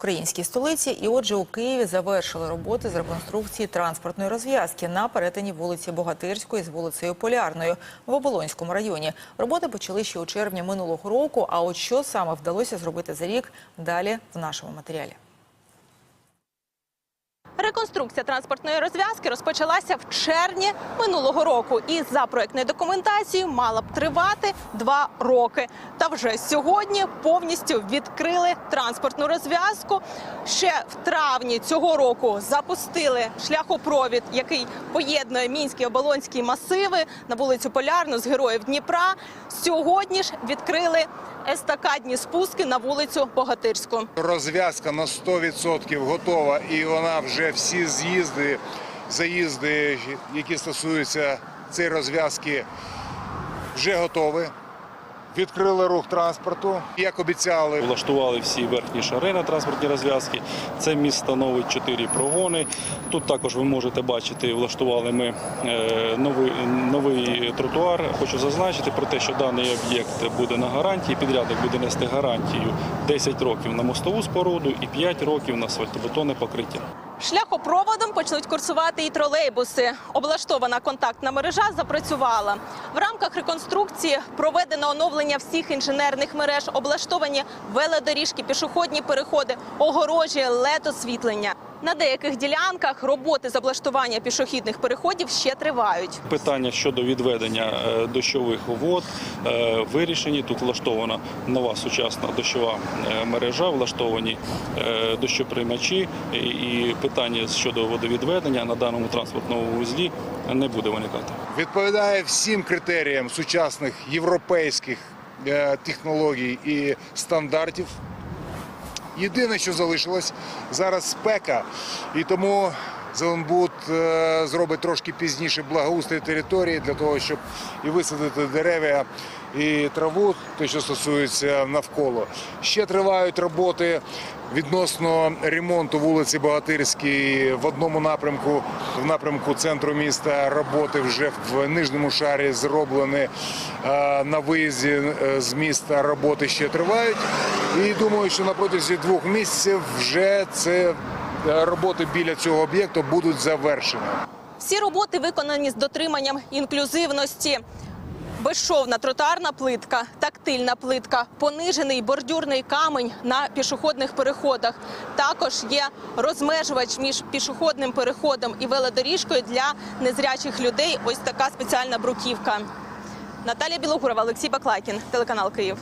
Українській столиці, і отже, у Києві завершили роботи з реконструкції транспортної розв'язки на перетині вулиці Богатирської з вулицею Полярною в Оболонському районі. Роботи почали ще у червні минулого року. А от що саме вдалося зробити за рік далі в нашому матеріалі. Реконструкція транспортної розв'язки розпочалася в червні минулого року, і за проектною документацією мала б тривати два роки. Та вже сьогодні повністю відкрили транспортну розв'язку. Ще в травні цього року запустили шляхопровід, який поєднує мінські оболонські масиви на вулицю Полярну з героїв Дніпра. Сьогодні ж відкрили естакадні спуски на вулицю Богатирську. Розв'язка на 100% готова, і вона вже всі з'їзди, заїзди, які стосуються цієї розв'язки, вже готові. Відкрили рух транспорту, як обіцяли. Влаштували всі верхні шари на транспортні розв'язки. Це міст становить чотири прогони. Тут також ви можете бачити, влаштували ми е, новий, новий тротуар. Хочу зазначити про те, що даний об'єкт буде на гарантії. Підрядник буде нести гарантію 10 років на мостову споруду і 5 років на асфальтобетонне покриття. Шляхопроводом почнуть курсувати і тролейбуси. Облаштована контактна мережа запрацювала. В рамках реконструкції проведено оновлення всіх інженерних мереж, облаштовані велодоріжки, пішохідні переходи, огорожі, лед освітлення. На деяких ділянках роботи з облаштування пішохідних переходів ще тривають. Питання щодо відведення е, дощових вод е, вирішені. Тут влаштована нова сучасна дощова е, мережа, влаштовані дощоприймачі, і- питання щодо водовідведення на даному транспортному вузлі не буде виникати. Відповідає всім критеріям сучасних європейських технологій і стандартів. Єдине, що залишилось зараз спека, і тому Зеленбуд е, зробить трошки пізніше благоустрій території для того, щоб і висадити дерев'я і траву, те, що стосується навколо. Ще тривають роботи відносно ремонту вулиці Богатирській в одному напрямку, в напрямку центру міста. Роботи вже в нижньому шарі зроблені е, на виїзді е, з міста. Роботи ще тривають. І думаю, що на протязі двох місяців вже це роботи біля цього об'єкту будуть завершені. Всі роботи виконані з дотриманням інклюзивності. Безшовна тротуарна плитка, тактильна плитка, понижений бордюрний камень на пішохідних переходах. Також є розмежувач між пішохідним переходом і велодоріжкою для незрячих людей. Ось така спеціальна бруківка. Наталія Білогурова, Олексій Баклакін, телеканал Київ.